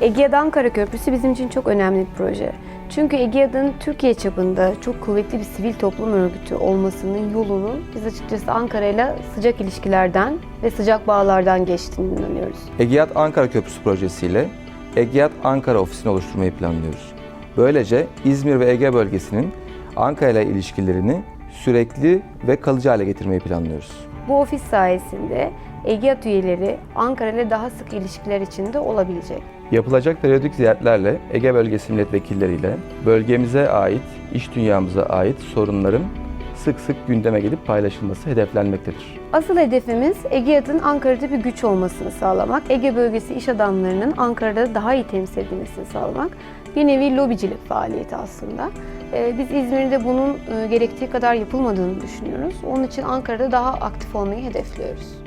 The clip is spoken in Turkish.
Egead Ankara Köprüsü bizim için çok önemli bir proje. Çünkü Egead'ın Türkiye çapında çok kuvvetli bir sivil toplum örgütü olmasının yolunun biz açıkçası Ankara ile sıcak ilişkilerden ve sıcak bağlardan geçtiğini inanıyoruz. Egeat Ankara Köprüsü projesiyle Egeat Ankara ofisini oluşturmayı planlıyoruz. Böylece İzmir ve Ege bölgesinin Ankara ile ilişkilerini sürekli ve kalıcı hale getirmeyi planlıyoruz. Bu ofis sayesinde Egead üyeleri Ankara ile daha sık ilişkiler içinde olabilecek. Yapılacak periyodik ziyaretlerle Ege bölgesi milletvekilleriyle bölgemize ait, iş dünyamıza ait sorunların sık sık gündeme gelip paylaşılması hedeflenmektedir. Asıl hedefimiz Egead'ın Ankara'da bir güç olmasını sağlamak, Ege bölgesi iş adamlarının Ankara'da daha iyi temsil edilmesini sağlamak. Bir nevi lobicilik faaliyeti aslında. Ee, Biz İzmir'de bunun e, gerektiği kadar yapılmadığını düşünüyoruz. Onun için Ankara'da daha aktif olmayı hedefliyoruz.